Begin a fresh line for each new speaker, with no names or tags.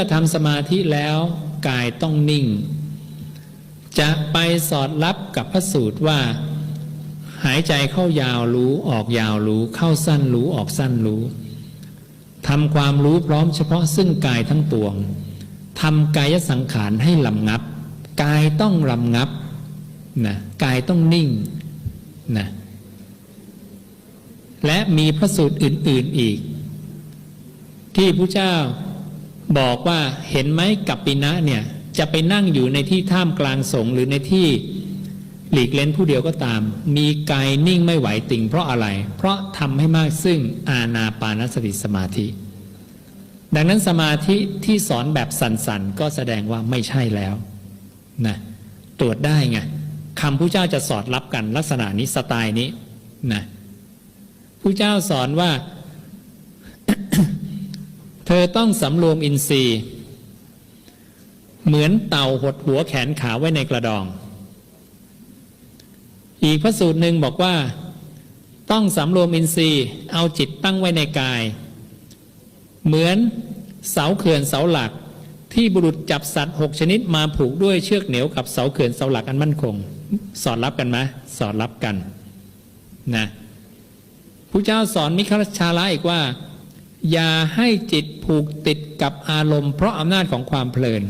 ถ้าทำสมาธิแล้วกายต้องนิ่ง จะไปสอดรับกับพระสูตรว่า หายใจเข้ายาวรู้ออกยาวรู้เข้าสั้นรู้ออกสั้นรู้ทำความรู้พร้อมเฉพาะซึ่งกายทั้งปวงทำกายสังขารให้ลำงับ กายต้องลำงับนะกายต้องนิ่งนะและมีพระสูตรอื่น ๆอีก ที่พระเจ้า บอกว่าเห็นไหมกับปินะเนี่ยจะไปนั่งอยู่ในที่ท่ามกลางสงหรือในที่หลีกเล้นผู้เดียวก็ตาม มีกายนิ่งไม่ไหวติ่งเพราะอะไร เพราะทำให้มากซึ่งอาณาปานสติสมาธิ ดังนั้นสมาธิที่สอนแบบสันๆ ก็แสดงว่าไม่ใช่แล้วนะตรวจได้ไงคำผู้เจ้าจะสอดรับกันลักษณะนี้สไตล์นี้นะผู้เจ้าสอนว่า เธอต้องสำรวมอินทรีย์ เหมือนเต่าหดหัวแขนขาไว้ในกระดอง อีกพระสูตรหนึ่งบอกว่า ต้องสำรวมอินทรีย์เอาจิตตั้งไว้ในกาย เหมือนเสาเขื่อนเสาหลักที่บุรุษจับสัตว์หกชนิดมาผูกด้วยเชือกเหนียวกับเสาเขื่อนเสาหลักอันมั่นคง สอดรับกันไหมสอดรับกันนะผู้เจ้าสอนมิคชาละอีกว่า อย่าให้จิตผูกติดกับอารมณ์ เพราะอำนาจของความเพลิน